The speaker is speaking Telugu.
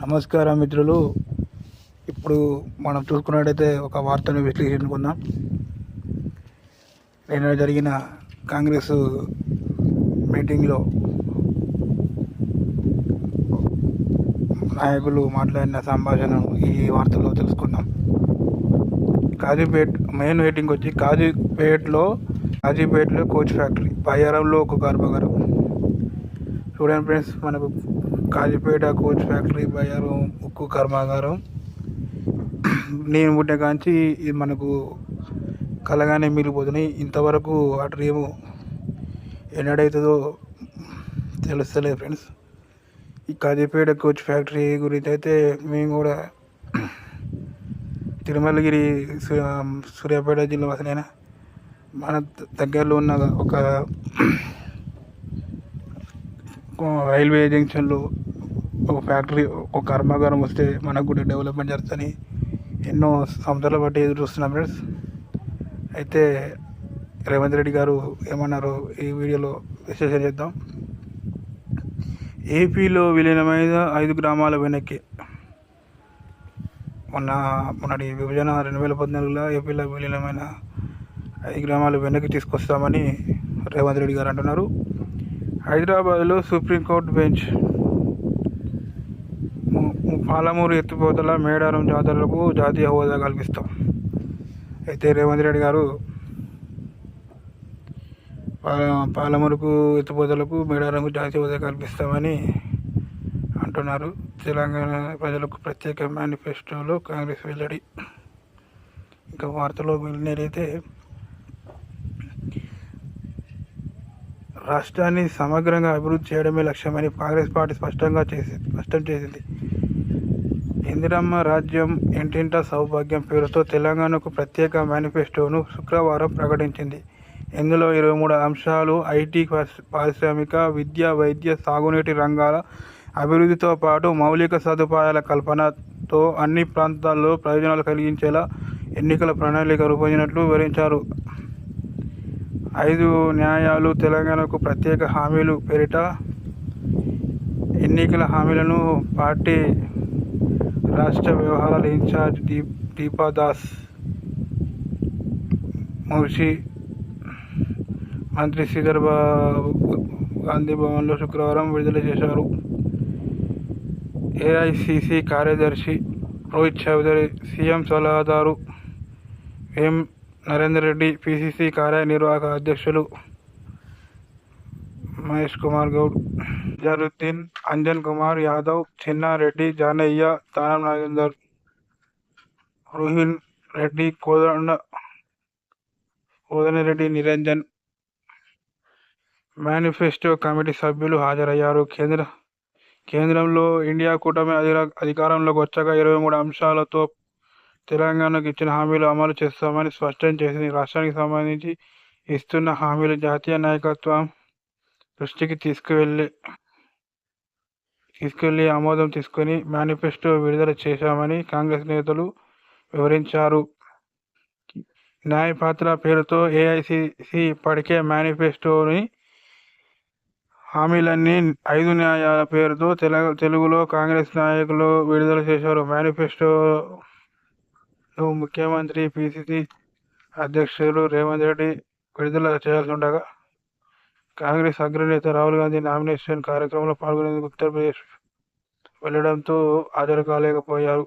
నమస్కారం మిత్రులు. ఇప్పుడు మనం చూసుకున్నట్టయితే ఒక వార్తను విశ్లేషించుకుందాం. నిన్న జరిగిన కాంగ్రెస్ మీటింగ్లో నాయకులు మాట్లాడిన సంభాషణ ఈ వార్తలో తెలుసుకుందాం. కాజీపేట్ మెయిన్ మీటింగ్ వచ్చి కాజీపేట్లో కాజీపేట్లో కోచ్ ఫ్యాక్టరీ బయ్యారంలో ఒక కర్మాగారం చూడండి ఫ్రెండ్స్ మనకు కాజీపేట కోచ్ ఫ్యాక్టరీ బయ్యారం ఉక్కు కర్మాగారం నేను పుట్టిన కాంచి ఇది మనకు కలగానే మిగిలిపోతున్నాయి ఇంతవరకు ఆ డ్రీము ఎన్నడైతుందో తెలుస్తలేదు ఫ్రెండ్స్. ఈ కాజీపేట కోచ్ ఫ్యాక్టరీ గురించి అయితే మేము కూడా తిరుమలగిరి సు- సూర్యాపేట జిల్లా వాసనైనా మన దగ్గరలో ఉన్న ఒక రైల్వే జంక్షన్లు ఒక ఫ్యాక్టరీ ఒక కర్మాగారం వస్తే మనకు కూడా డెవలప్మెంట్ జరుగుతుంది ఎన్నో సంవత్సరాల బట్టి ఎదురు చూస్తున్నాం ఫ్రెండ్స్ అయితే రేవంత్ రెడ్డి గారు ఏమన్నారో ఈ వీడియోలో విశ్లేషణ చేద్దాం. ఏపీలో విలీనమైన ఐదు గ్రామాల వెనక్కి మొన్న మొన్నటి విభజన రెండు వేల పద్నాలుగులో ఏపీలో విలీనమైన ఐదు గ్రామాలు వెనక్కి తీసుకొస్తామని రేవంత్ రెడ్డి గారు అంటున్నారు. హైదరాబాద్లో సుప్రీంకోర్టు బెంచ్. పాలమూరు ఎత్తిపోతల మేడారం జాతరలకు జాతీయ హోదా కల్పిస్తాం. అయితే రేవంత్ రెడ్డి గారు పాలమూరుకు ఎత్తిపోతలకు మేడారంకు జాతీయ హోదా కల్పిస్తామని అంటున్నారు. తెలంగాణ ప్రజలకు ప్రత్యేక మేనిఫెస్టోలో కాంగ్రెస్ వెల్లడి. ఇంకా వార్తలో వెళ్ళినైతే రాష్ట్రాన్ని సమగ్రంగా అభివృద్ధి చేయడమే లక్ష్యమని కాంగ్రెస్ పార్టీ స్పష్టంగా చేసి స్పష్టం చేసింది. ఇందిరమ్మ రాజ్యం ఇంటింటా సౌభాగ్యం పేరుతో తెలంగాణకు ప్రత్యేక మేనిఫెస్టోను శుక్రవారం ప్రకటించింది. ఇందులో ఇరవై మూడు అంశాలు ఐటీ పారిశ్రామిక విద్య వైద్య సాగునీటి రంగాల అభివృద్ధితో పాటు మౌలిక సదుపాయాల కల్పనతో అన్ని ప్రాంతాల్లో ప్రయోజనాలు కలిగించేలా ఎన్నికల ప్రణాళిక రూపొందినట్లు వివరించారు. ఐదు న్యాయాలు తెలంగాణకు ప్రత్యేక హామీలు పేరిట ఎన్నికల హామీలను పార్టీ రాష్ట్ర వ్యవహారాల ఇన్ఛార్జ్ దీప్ దీపాదాస్ మున్షి మంత్రి శ్రీధర్ బాబు గాంధీ భవన్లో శుక్రవారం విడుదల చేశారు. ఏఐసిసి కార్యదర్శి రోహిత్ చౌదరి సీఎం సలహాదారు ఎం నరేందర్ రెడ్డి పిసిసి కార్యనిర్వాహక అధ్యక్షులు మహేష్ కుమార్ గౌడ్ జరుద్దీన్ అంజన్ కుమార్ యాదవ్ చిన్నారెడ్డి జానయ్య తానం నాగేందర్ రోహిన్ రెడ్డి కోదండ కోదనరెడ్డి నిరంజన్. మేనిఫెస్టో కమిటీ సభ్యులు హాజరయ్యారు. కేంద్ర కేంద్రంలో ఇండియా కూటమి అధికారంలోకి వచ్చాక ఇరవై మూడు అంశాలతో తెలంగాణకు ఇచ్చిన హామీలు అమలు చేస్తామని స్పష్టం చేసింది. రాష్ట్రానికి సంబంధించి ఇస్తున్న హామీలు జాతీయ నాయకత్వం దృష్టికి తీసుకువెళ్ళి తీసుకెళ్ళి ఆమోదం తీసుకొని మేనిఫెస్టో విడుదల చేశామని కాంగ్రెస్ నేతలు వివరించారు. న్యాయపాత్ర పేరుతో ఏఐసిసి ఇప్పటికే మేనిఫెస్టోని హామీలన్నీ ఐదు న్యాయాల పేరుతో తెలుగులో కాంగ్రెస్ నాయకులు విడుదల చేశారు. మేనిఫెస్టో ముఖ్యమంత్రి పిసిసి అధ్యక్షులు రేవంత్ రెడ్డి విడుదల చేయాల్సి ఉండగా కాంగ్రెస్ అగ్రనేత రాహుల్ గాంధీ నామినేషన్ కార్యక్రమంలో పాల్గొనేందుకు ఉత్తరప్రదేశ్ వెళ్ళడంతో హాజరు కాలేకపోయారు.